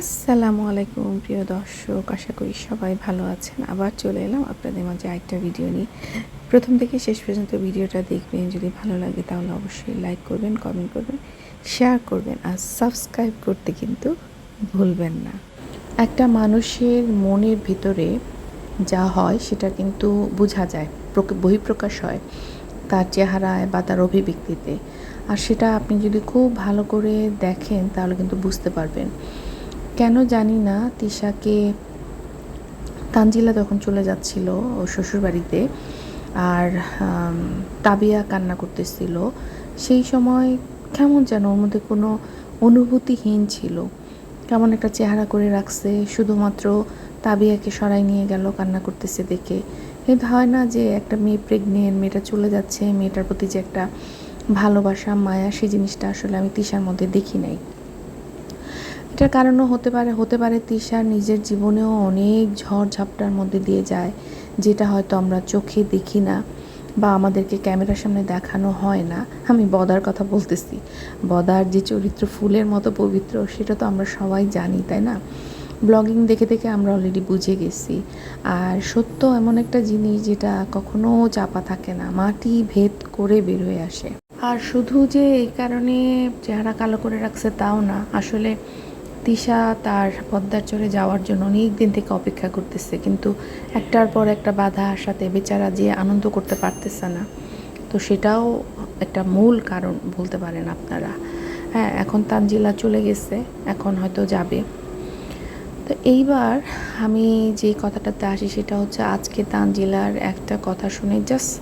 আসসালামু আলাইকুম, প্রিয় দর্শক। আশা করি সবাই ভালো আছেন। আবার চলে এলাম আপনাদের মাঝে একটা ভিডিও নিয়ে। প্রথম থেকে শেষ পর্যন্ত ভিডিওটা দেখবেন। যদি ভালো লাগে তাহলে অবশ্যই লাইক করবেন কমেন্ট করবেন শেয়ার করবেন আর সাবস্ক্রাইব করতে কিন্তু ভুলবেন না। একটা মানুষের মনের ভিতরে যা হয় সেটা কিন্তু বোঝা যায়, প্রক- বহিঃপ্রকাশ হয় তার চেহারায় বা তার অভিব্যক্তিতে। আর সেটা আপনি যদি খুব ভালো করে দেখেন তাহলে কিন্তু বুঝতে পারবেন। কেন জানি না, তিশাকে তানজিলা তখন চলে যাচ্ছিল ও শ্বশুরবাড়িতে আর তাবিয়া কান্না করতেছিল। সেই সময় কেমন যেন ওর মধ্যে কোনো অনুভূতিহীন ছিল। কেমন একটা চেহারা করে রাখছে, শুধুমাত্র তাবিয়াকে সরাই নিয়ে গেল কান্না করতেছে দেখে। কিন্তু হয় না যে একটা মেয়ে প্রেগনেন্ট মেয়েটা চলে যাচ্ছে, মেয়েটার প্রতি যে একটা ভালোবাসা, মায়া, সেই জিনিসটা আসলে আমি তিশার মধ্যে দেখি নাই। এটার কারণও হতে পারে হতে পারে তিশা নিজের জীবনেও অনেক ঝড় ঝাপটার মধ্যে দিয়ে যায়, যেটা হয়তো আমরা চোখে দেখি না বা আমাদেরকে ক্যামেরার সামনে দেখানো হয় না। আমি বদার কথা বলতেছি। বদার যে চরিত্র ফুলের মতো পবিত্র, সেটা তো আমরা সবাই জানি, তাই না? ব্লগিং দেখে দেখে আমরা অলরেডি বুঝে গেছি। আর সত্য এমন একটা জিনিস যেটা কখনো চাপা থাকে না, মাটি ভেদ করে বের হয়ে আসে। আর শুধু যে এই কারণে চেহারা কালো করে রাখছে তাও না, আসলে তিশা তার পদ্মার চরে যাওয়ার জন্য অনেক দিন থেকে অপেক্ষা করতেছে, কিন্তু একটার পর একটা বাধা আসাতে বেচারা যে আনন্দ করতে পারতেছে না। তো সেটাও একটা মূল কারণ বলতে পারেন আপনারা। হ্যাঁ এখন তানজিলা চলে গেছে, এখন হয়তো যাবে। তো এইবার আমি যে কথাটাতে আসি সেটা হচ্ছে আজকে তানজিলার একটা কথা শুনে জাস্ট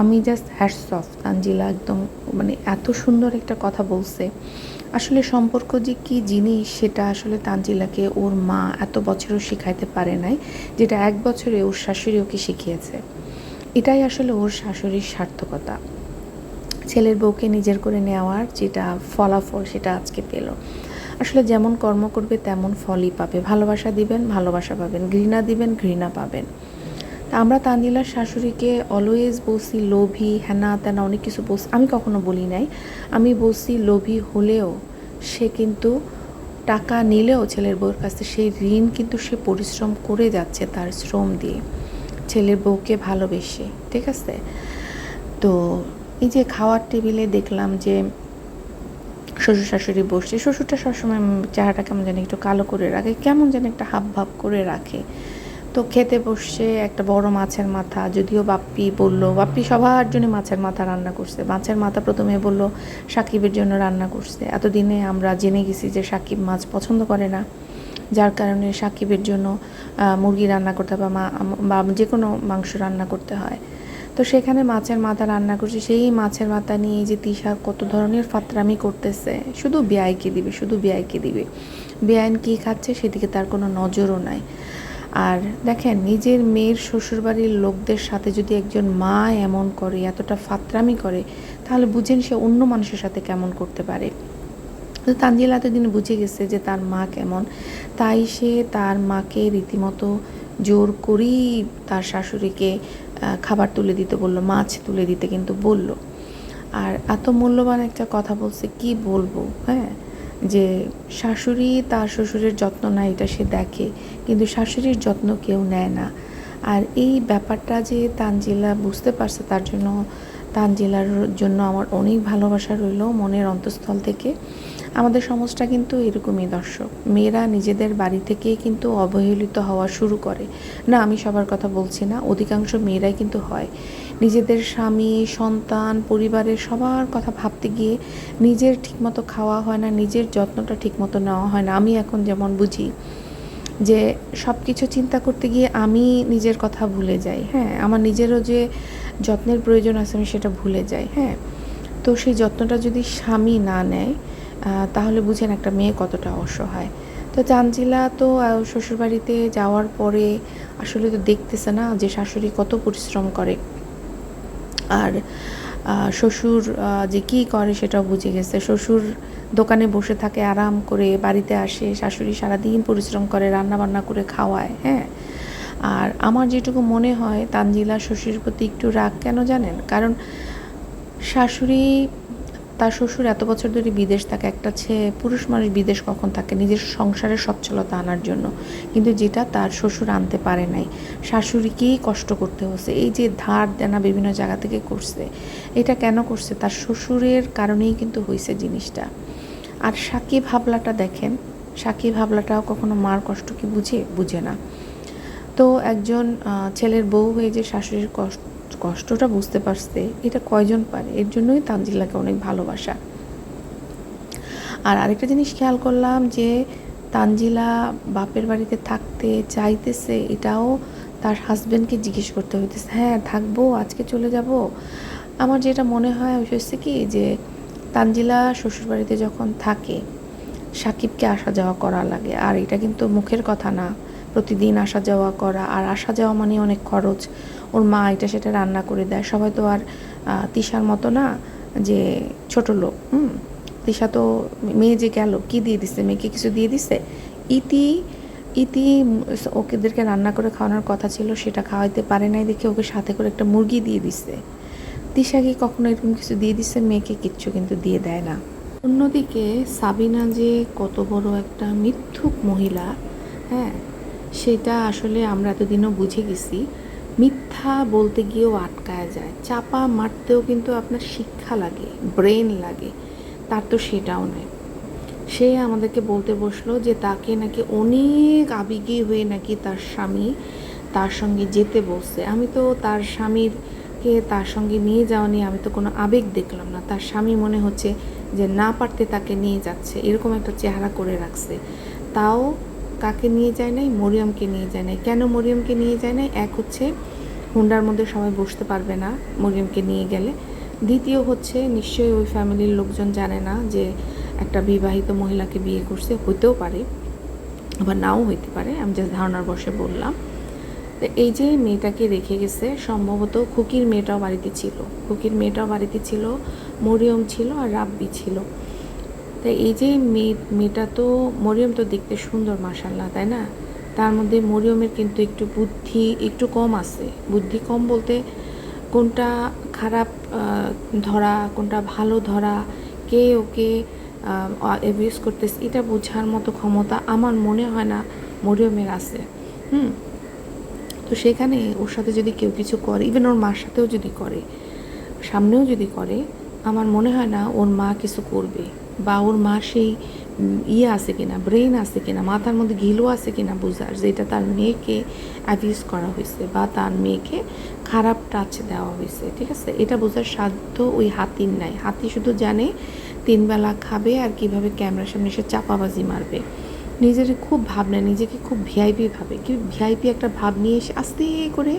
আমি জাস্ট হ্যাটস অফ তানজিলা একদম মানে এত সুন্দর একটা কথা বলছে। আসলে সম্পর্ক যে কী জিনিস, সেটা আসলে তানজিলাকে ওর মা এত বছরও শিখাইতে পারে নাই, যেটা এক বছরে ওর শাশুড়ি ওকে শিখিয়েছে। এটাই আসলে ওর শাশুড়ির সার্থকতা। ছেলের বউকে নিজের করে নেওয়ার যেটা ফলাফল, সেটা আজকে পেল। আসলে যেমন কর্ম করবে, তেমন ফলই পাবে। ভালোবাসা দিবেন, ভালোবাসা পাবেন। ঘৃণা দিবেন, ঘৃণা পাবেন। আমরা তানজিলার শাশুড়িকে অলওয়েজ বলছি লোভী হ্যানা ত্যানা অনেক কিছু বলছি। আমি কখনো বলি নাই। আমি বলছি লোভী হলেও সে কিন্তু টাকা নিলেও ছেলের বউয়ের কাছে সেই ঋণ কিন্তু সে পরিশ্রম করে যাচ্ছে তার শ্রম দিয়ে। ছেলের বউকে ভালোবেসে, ঠিক আছে? তো এই যে খাওয়ার টেবিলে দেখলাম যে শ্বশুর শাশুড়ি বসছে। শ্বশুরটা সবসময় চেহারাটা কেমন যেন একটু কালো করে রাখে, কেমন যেন একটা হাব ভাব করে রাখে। তো খেতে বসছে একটা বড় মাছের মাথা, যদিও বাপ্পি বলল, বাপ্পি সবার জন্য মাছের মাথা রান্না করছে। মাছের মাথা প্রথমে বলল সাকিবের জন্য রান্না করছে। এতদিনে আমরা জেনে গেছি যে সাকিব মাছ পছন্দ করে না। যার কারণে সাকিবের জন্য মুরগি রান্না করতে বা মা, বা যে কোনো মাংস রান্না করতে হয়। তো সেখানে মাছের মাথা রান্না করছে। সেই মাছের মাথা নিয়ে যে তিশা কত ধরনের ফাতরামি করতেছে, শুধু বেআইকে দিবে, শুধু বেআইকে দিবে। বেআইন কী খাচ্ছে সেদিকে তার কোনো নজরও নাই। আর দেখেন, নিজের মেয়ের শ্বশুরবাড়ির লোকদের সাথে যদি একজন মা এমন করে, এতটা ফাতরামি করে, তাহলে বুঝেন সে অন্য মানুষের সাথে কেমন করতে পারে। তো তানজিলা এতদিন বুঝে গেছে যে তার মা কেমন। তাই সে তার মাকে রীতিমতো জোর করেই তার শাশুড়িকে খাবার তুলে দিতে বলল, মাছ তুলে দিতে কিন্তু বলল। আর এত মূল্যবান একটা কথা বলছে, কি বলব হ্যাঁ? যে শাশুড়ি তার শ্বশুরের যত্ন নেয় এটা সে দেখে। কিন্তু শাশুড়ির যত্ন কেউ নেয় না। আর এই ব্যাপারটা যে তানজিলা বুঝতে পারছে, তার জন্য তানজিলার জন্য আমার অনেক ভালোবাসা রইল মনের অন্তঃস্থল থেকে। আমাদের সমাজটা কিন্তু এরকমই দর্শক। মেয়েরা নিজেদের বাড়ি থেকেই কিন্তু অবহেলিত হওয়া শুরু করে। না, আমি সবার কথা বলছি না, অধিকাংশ মেয়েরাই কিন্তু হয়। নিজেদের স্বামী, সন্তান, পরিবারের সবার কথা ভাবতে গিয়ে নিজের ঠিকমতো খাওয়া হয় না, নিজের যত্নটা ঠিকমতো নেওয়া হয় না। আমি এখন যেমন বুঝি যে সব কিছু চিন্তা করতে গিয়ে আমি নিজের কথা ভুলে যাই হ্যাঁ? আমার নিজেরও যে যত্নের প্রয়োজন আছে আমি সেটা ভুলে যাই হ্যাঁ? তো সেই যত্নটা যদি স্বামী না নেয় তাহলে বুঝেন একটা মেয়ে কতটা অসহায়। তো চাঞ্জিলা তো শ্বশুরবাড়িতে যাওয়ার পরে আসলে তো দেখতেছে না যে শাশুড়ি কত পরিশ্রম করে। আর শ্বশুর যে কী করে সেটাও বুঝে গেছে। শ্বশুর দোকানে বসে থাকে, আরাম করে বাড়িতে আসে, শাশুড়ি সারাদিন পরিশ্রম করে রান্না বান্না করে খাওয়ায় হ্যাঁ? আর আমার যেটুকু মনে হয়, তানজিলা শ্বশুর প্রতি একটু রাগ কেন জানেন? কারণ শাশুড়ি তার শ্বশুর এত বছর ধরে বিদেশ থাকে, একটা ছেলে পুরুষ মানুষ বিদেশ কখন থাকে? নিজের সংসারের সচ্ছলতা আনার জন্য। কিন্তু যেটা তার শ্বশুর আনতে পারে নাই, শাশুড়িকেই কষ্ট করতে হচ্ছে। এই যে ধার দেনা বিভিন্ন জায়গা থেকে করছে, এটা কেন করছে? তার শ্বশুরের কারণেই কিন্তু হয়েছে জিনিসটা। আর সাকিব হাবলাটা দেখেন, সাকিব হাবলাটাও কখনো মার কষ্ট কি বুঝে? বুঝে না। তো একজন ছেলের বউ হয়ে যে শাশুড়ির কষ্ট কষ্টটা বুঝতে পারছে, এটা কয়জন পারে? এর জন্যই তানজিলাকে অনেক ভালোবাসা। আর আরেকটা জিনিস খেয়াল করলাম যে, তানজিলা বাপের বাড়িতে থাকতে চাইতেছে, এটাও তার হাজব্যান্ডকে জিজ্ঞেস করতে হইতেছে হ্যাঁ থাকব, আজকে চলে যাব? আমার যেটা মনে হয় হচ্ছে কি যে, তানজিলা শ্বশুরবাড়িতে যখন থাকে, সাকিবকে আসা যাওয়া করা লাগে। আর এটা কিন্তু মুখের কথা না। প্রতিদিন আসা যাওয়া করা, আর আসা যাওয়া মানে অনেক খরচ। ওর মা এটা সেটা রান্না করে দেয়। সবাই তো আর তিশার মতো না যে ছোট লোক, হুম? তিশা তো মেয়ে যে গেল, কি দিয়ে দিছে? মেয়েকে কিছু দিয়ে দিছে? ইতি ইতি ওকেদেরকে রান্না করে খাওয়ানোর কথা ছিল, সেটা খাওয়াইতে পারে নাই দেখে ওকে সাথে করে একটা মুরগি দিয়ে দিছে। তিশা কি কখনো এরকম কিছু দিয়ে দিছে? মেয়েকে কিচ্ছু কিন্তু দিয়ে দেয় না। অন্যদিকে সাবিনা যে কত বড় একটা মিথ্যুক মহিলা হ্যাঁ? সেটা আসলে আমরা এতদিনও বুঝে গেছি। মিথ্যা বলতে গিয়েও আটকায় যায়। চাপা মারতেও কিন্তু আপনার শিক্ষা লাগে, ব্রেন লাগে। তার তো সেটাও নয়। সে আমাদেরকে বলতে বসল যে তাকে নাকি অনেক আবেগী হয়ে নাকি তার স্বামী তার সঙ্গে যেতে বসছে আমি তো তার স্বামীরকে তার সঙ্গে নিয়ে যাওয়া নিয়ে আমি তো কোনো আবেগ দেখলাম না। তার স্বামী মনে হচ্ছে যে না পারতে তাকে নিয়ে যাচ্ছে, এরকম একটা চেহারা করে রাখছে। তাও কাকে নিয়ে যায় নাই, মরিয়মকে নিয়ে যায় নাই। কেন মরিয়মকে নিয়ে যায় নাই? এক হচ্ছে, হুন্ডার মধ্যে সবাই বসতে পারবে না মরিয়মকে নিয়ে গেলে। দ্বিতীয় হচ্ছে, নিশ্চয়ই ওই ফ্যামিলির লোকজন জানে না যে একটা বিবাহিত মহিলাকে বিয়ে করছে, হইতেও পারে, আবার নাও হইতে পারে, আমি যে ধারণার বসে বললাম। তো এই যে মেয়েটাকে রেখে গেছে, সম্ভবত খুকির মেয়েটাও বাড়িতে ছিল। খুকির মেয়েটাও বাড়িতে ছিল, মরিয়ম ছিল আর রাব্বি ছিল। তো এই যে মেয়ে, মেয়েটা তো মরিয়ম তো দেখতে সুন্দর মাসাল্লাহ তাই না? তার মধ্যে মরিয়মের কিন্তু একটু বুদ্ধি একটু কম আছে। বুদ্ধি কম বলতে কোনটা খারাপ ধরা, কোনটা ভালো ধরা, কে ওকে অ্যাবিউজ করতেছে, এটা বোঝার মতো ক্ষমতা আমার মনে হয় না মরিয়মের আছে। হুম? তো সেখানে ওর সাথে যদি কেউ কিছু করে ইভেন ওর মার সাথেও যদি করে, সামনেও যদি করে, আমার মনে হয় না ওর মা কিছু করবে। বা ওর মা সেই ইয়ে আছে কিনা ব্রেন আছে কিনা, মাথার মধ্যে ঘিলো আছে কিনা বোঝার যেটা তার মেয়েকে অ্যাবিউজ করা হয়েছে বা তার মেয়েকে খারাপ টাচ দেওয়া হয়েছে, ঠিক আছে? এটা বোঝার সাধ্য ওই হাতির নাই। হাতি শুধু জানে তিনবেলা খাবে আর কীভাবে ক্যামেরার সামনে এসে চাপাবাজি মারবে। নিজের খুব ভাবনা, নিজেকে খুব ভিআইপি ভাবে। কি ভিআইপি একটা ভাব নিয়ে এসে আস্তে করে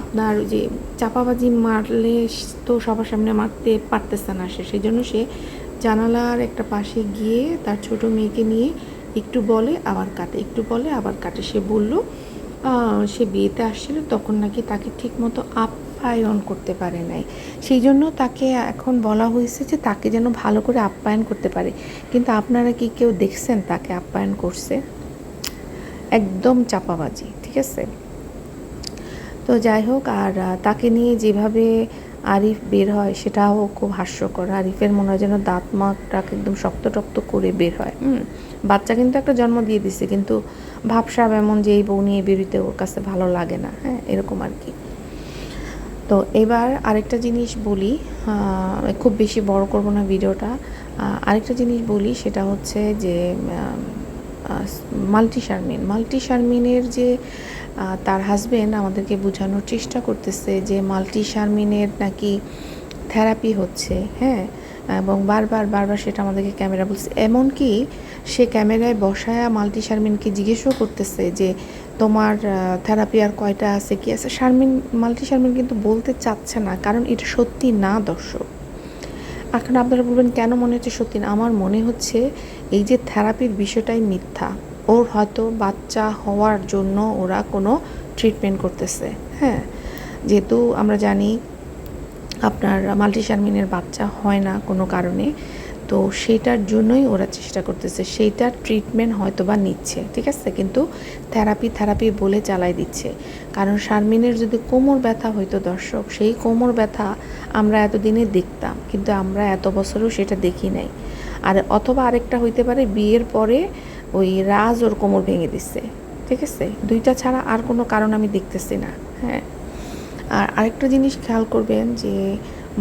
আপনার ওই যে চাপাবাজি মারলে তো সবার সামনে মারতে পারতেছে না সে। সেই জন্য সে জানালার একটা পাশে গিয়ে তার ছোট মেয়েকে নিয়ে একটু বলে, আবার কাটে, একটু বলে, আবার কাটে। সে বলল সে বিয়েতে আসছিল, তখন নাকি তাকে ঠিকমতো আপ্যায়ন করতে পারে নাই। সেই জন্য তাকে এখন বলা হয়েছে যে তাকে যেন ভালো করে আপ্যায়ন করতে পারে। কিন্তু আপনারা কি কেউ দেখছেন তাকে আপ্যায়ন করছে? একদম চাপাবাজি, ঠিক আছে? তো যাই হোক, আর তাকে নিয়ে যেভাবে আরিফ বের হয় সেটাও খুব হাস্যকর। আরিফের মনে হয় যেন দাঁত মাকটাকে একদম শক্ত টক্ত করে বের হয়। বাচ্চা কিন্তু একটা জন্ম দিয়ে দিছে, কিন্তু ভাবসাব এমন যে এই বউ নিয়ে বেরোতে ওর কাছে ভালো লাগে না। হ্যাঁ এরকম আর কি। তো এবার আরেকটা জিনিস বলি খুব বেশি বড় করব না ভিডিওটা। আরেকটা জিনিস বলি, সেটা হচ্ছে যে মাল্টি শারমিন। মাল্টি শারমিনের যে তার হাজবেন্ড আমাদেরকে বোঝানোর চেষ্টা করতেছে যে মাল্টি শারমিনের নাকি থেরাপি হচ্ছে হ্যাঁ? এবং বারবার বারবার সেটা আমাদেরকে ক্যামেরা বলছে। এমনকি সে ক্যামেরায় বসায়া মাল্টি শারমিনকে জিজ্ঞেসও করতেছে যে, তোমার থেরাপি আর কয়টা আছে কি? আছে শারমিন, মাল্টি শারমিন কিন্তু বলতে চাচ্ছে না, কারণ এটা সত্যি না, দর্শক। এখন আপনারা বলবেন, কেন মনে হচ্ছে সত্যি না? আমার মনে হচ্ছে এই যে থেরাপির বিষয়টাই মিথ্যা। ওর হয়তো বাচ্চা হওয়ার জন্য ওরা কোনো ট্রিটমেন্ট করতেছে। হ্যাঁ যেহেতু আমরা জানি আপনার মাল্টি শারমিনের বাচ্চা হয় না কোনো কারণে, তো সেটার জন্যই ওরা চেষ্টা করতেছে। সেইটার ট্রিটমেন্ট হয়তো বা নিচ্ছে, ঠিক আছে? কিন্তু থেরাপি থেরাপি বলে চালাই দিচ্ছে। কারণ শারমিনের যদি কোমর ব্যথা হইতো দর্শক, সেই কোমর ব্যথা আমরা এতদিনে দেখতাম, কিন্তু আমরা এত বছরও সেটা দেখি নাই। আর অথবা আরেকটা হইতে পারে, বিয়ের পরে ওই রাজ ওর কোমর ভেঙে দিচ্ছে ঠিক আছে? দুইটা ছাড়া আর কোনো কারণ আমি দেখতেছি না হ্যাঁ? আর আরেকটা জিনিস খেয়াল করবেন যে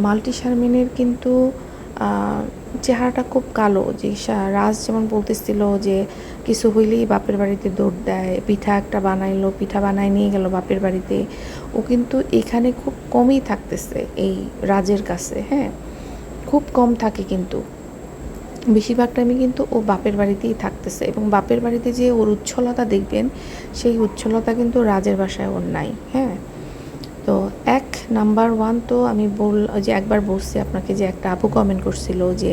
মাল্টি শারমিনের কিন্তু চেহারাটা খুব কালো, যে রাজ যেমন বলতেছিল যে কিছু হইলেই বাপের বাড়িতে দৌড় দেয়, পিঠা একটা বানাইলো, পিঠা বানায় নিয়ে গেল বাপের বাড়িতে। ও কিন্তু এখানে খুব কমই থাকতেছে এই রাজের কাছে হ্যাঁ? খুব কম থাকে কিন্তু। বেশিরভাগ টাইমে কিন্তু ও বাপের বাড়িতেই থাকতেছে এবং বাপের বাড়িতে যে ওর উচ্ছলতা দেখবেন, সেই উচ্ছলতা কিন্তু রাজের বাসায় ওর নাই হ্যাঁ? তো এক নাম্বার ওয়ান তো আমি বল, যে একবার বলছি আপনাকে যে একটা আপু কমেন্ট করছিল যে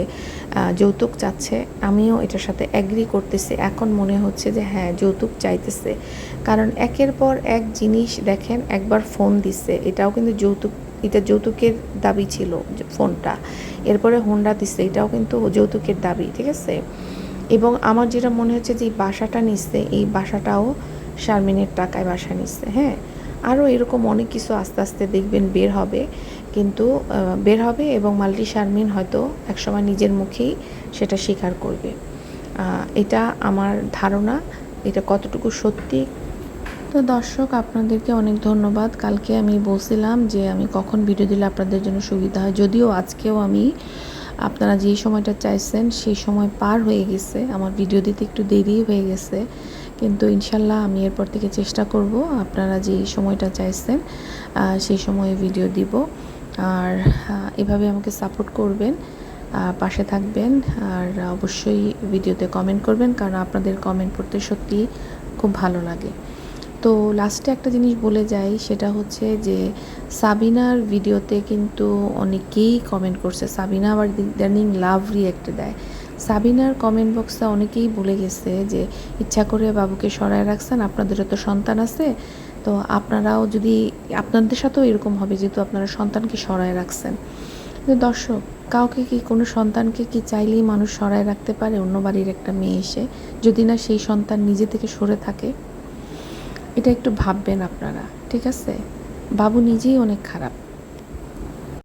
যৌতুক চাচ্ছে, আমিও এটার সাথে অ্যাগ্রি করতেছি। এখন মনে হচ্ছে যে হ্যাঁ যৌতুক চাইতেছে। কারণ একের পর এক জিনিস দেখেন, একবার ফোন দিচ্ছে এটাও কিন্তু যৌতুক এটা যৌতুকের দাবি ছিল ফোনটা। এরপরে হোন্ডা দিচ্ছে এটাও কিন্তু যৌতুকের দাবি, ঠিক আছে? এবং আমার যেটা মনে হচ্ছে যে এই বাসাটা নিচ্ছে এই বাসাটাও শারমিনের টাকায় বাসা নিচ্ছে হ্যাঁ? আরও এরকম অনেক কিছু আস্তে আস্তে দেখবেন বের হবে, কিন্তু বের হবে এবং মাল্টি শারমিন হয়তো একসময় নিজের মুখেই সেটা স্বীকার করবে। এটা আমার ধারণা, এটা কতটুকু সত্যি তো দর্শক, আপনাদেরকে অনেক ধন্যবাদ। কালকে আমি বলছিলাম যে আমি কখন ভিডিও দিলে আপনাদের জন্য সুবিধা হয়। যদিও আজকেও আমি, আপনারা যেই সময়টা চাইছেন সেই সময় পার হয়ে গেছে। আমার ভিডিও দিতে একটু দেরি হয়ে গেছে। কিন্তু ইনশাল্লাহ আমি এরপর থেকে চেষ্টা করব, আপনারা যেই সময়টা চাইছেন সেই সময়ে ভিডিও দিব। আর এভাবে আমাকে সাপোর্ট করবেন পাশে থাকবেন। আর অবশ্যই ভিডিওতে কমেন্ট করবেন, কারণ আপনাদের কমেন্ট পড়তে সত্যি খুব ভালো লাগে। তো লাস্টে একটা জিনিস বলে যাই, সেটা হচ্ছে যে সাবিনার ভিডিওতে কিন্তু অনেকেই কমেন্ট করছে। সাবিনা আবার ইদানিং লাভ রিয়েক্ট দেয়। সাবিনার কমেন্ট বক্সে অনেকেই বলে গেছে যে, ইচ্ছা করে বাবুকে সরায় রাখছেন, আপনাদেরও তো সন্তান আছে। তো আপনারাও যদি, আপনাদের সাথেও এরকম হবে যেহেতু আপনারা সন্তানকে সরায় রাখছেন। দর্শক, কাউকে কি কোনো সন্তানকে কি চাইলেই মানুষ সরায় রাখতে পারে? অন্য বাড়ির একটা মেয়ে এসে, যদি না সেই সন্তান নিজে থেকে সরে থাকে। এটা একটু ভাববেন আপনারা ঠিক আছে? বাবু নিজেই অনেক খারাপ।